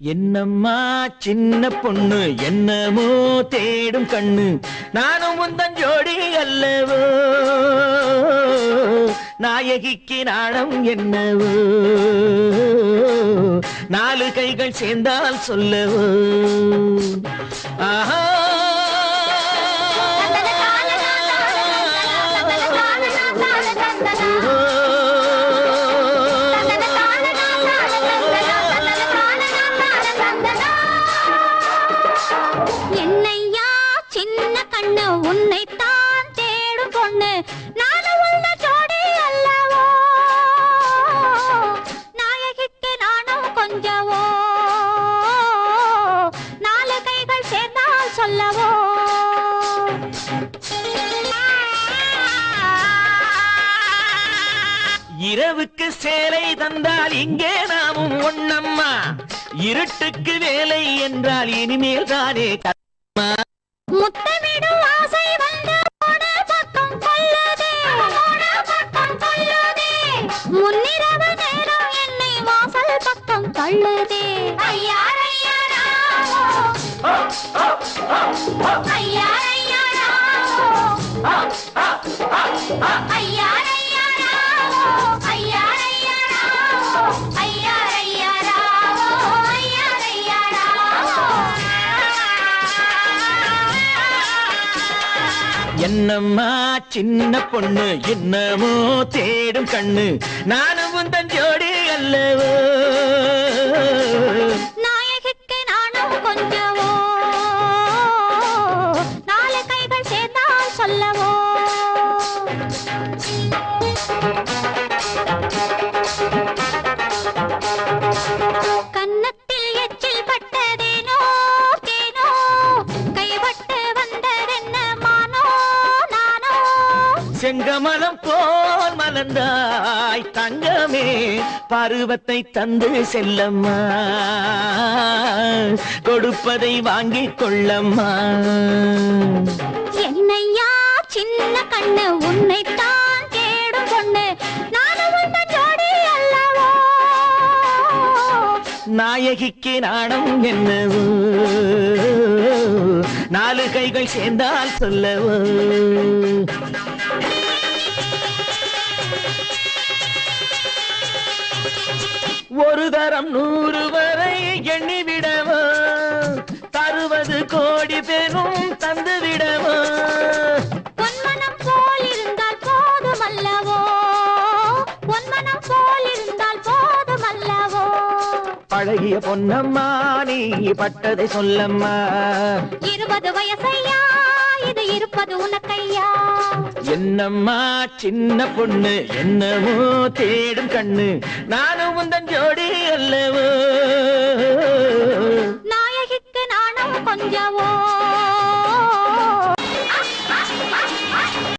என்னம்மா சின்ன பொண்ணு என்னமோ தேடும் கண்ணு. நானும் உந்தன் ஜோடி அல்லவோ? நாயகிக்கு நாணம் என்னவோ? நாலு கைகள் சேர்ந்தால் சொல்லவோ? ஆஹா நாயகிக்கு நானும் கொஞ்சவோ? நாலு கைகள் சேர்ந்தால் சொல்லவோ? இரவுக்கு சேலை தந்தால் இங்கே நாமும் ஒண்ணம்மா. இருட்டுக்கு வேலை என்றால் இனிமேல் தானே முத்தமிடும் ஆசை வந்து என்னம்மா சின்ன பொண்ணு என்னமோ தேடும் கண்ணு நானும் உந்தன் ஜோடி அல்லவோ நாயகிக்கு நானும் கொஞ்சவோ செங்கமலம் போல் மலர்ந்தாய் தங்கமே பருவத்தை தந்து செல்லம்மா. கொடுப்பதை வாங்கிக் கொள்ளம்மா. என்னையா சின்ன கண்ணு உன்னைத்தான் நாயகிக்கு நாணம் என்னவோ? நாலு கைகள் சேர்ந்தால் சொல்லவோ? ஒரு தரம் நூறு வர பழகிய பொன்னம்மா நீ பட்டதை சொல்லம்மா. இருபது வயசையா? இது இருப்பது உனக்கையா? என்னம்மா சின்ன பொண்ணு என்னமோ தேடும் கண்ணு. நானும் உந்தன் ஜோடி அல்லவோ. நாயகிக்கு நானும் கொஞ்சவோ.